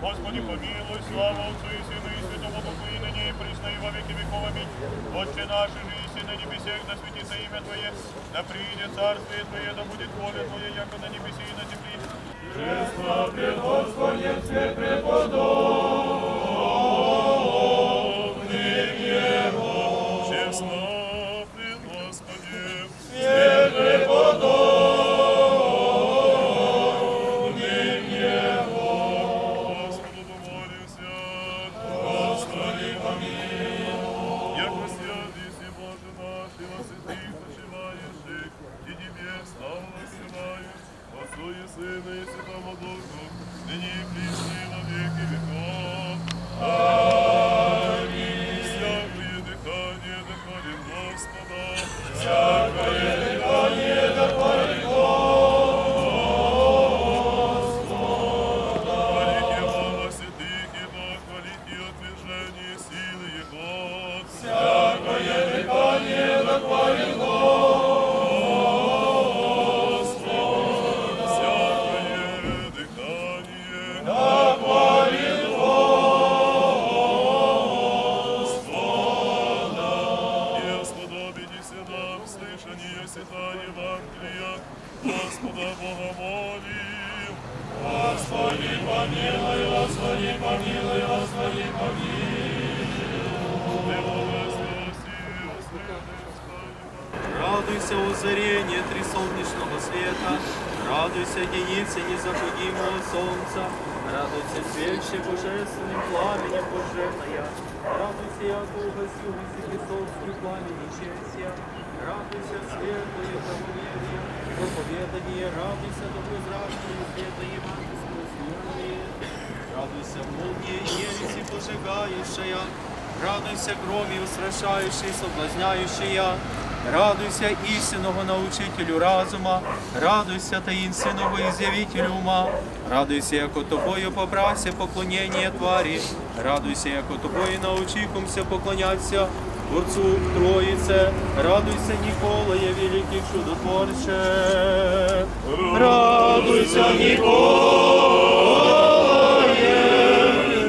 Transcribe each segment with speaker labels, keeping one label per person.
Speaker 1: Господи, помилуй, слава Отцу и Сыну и Святому Духу, и ныне и присно, и во веки веков. Аминь. Отче наш, и на небесех, да светится имя Твое, да придет царствие Твое, да будет воля Твоя, яко на небесе и на земле. Честно пред все свет Отцу и Святого и Святому Духу, ныне і присно и во веки нам слышание свята Евангелия, Господа Бога молим. Господи, помилуй, Господи, помилуй, Господи, помилуй. Ты благослови,
Speaker 2: Радуйся, озарение три солнечного света, радуйся, единица незаходимого солнца, радуйся, свечи божественным пламенем боженая, радуйся, яко угасил высокий пламени честия, радуйся, светлое правоверие, проповедание, радуйся, доброзрачное света евангельского служения, радуйся, молния ереси пожигающая, радуйся, громе устрашающей, соблазняющая, Радуйся истинного научителю разума, радуйся таинственного изъявителю ума, радуйся, яко тобою побрася поклонение твари, радуйся, яко тобою научикумся поклоняться Творцу Троице, радуйся, Николая, великий чудотворче. Радуйся, Николая,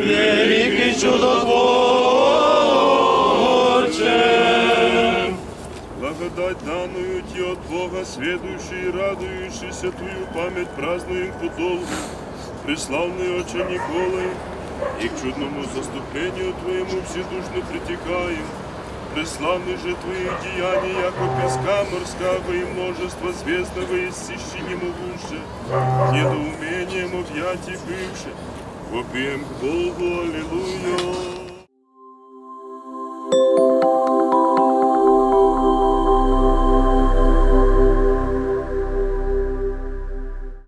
Speaker 2: великий чудотворче.
Speaker 1: Благодать данную тебе от Бога, следующий и радующийся Твою память празднуем подолгу. Преславный Отче Николай, и к чудному заступлению Твоему вседушно притекаем Преславны же Твои деяния, яко песка морского и множество звездного иссещением лучше, недоумением объятий бывших. Вопием к Богу, Аллилуйя.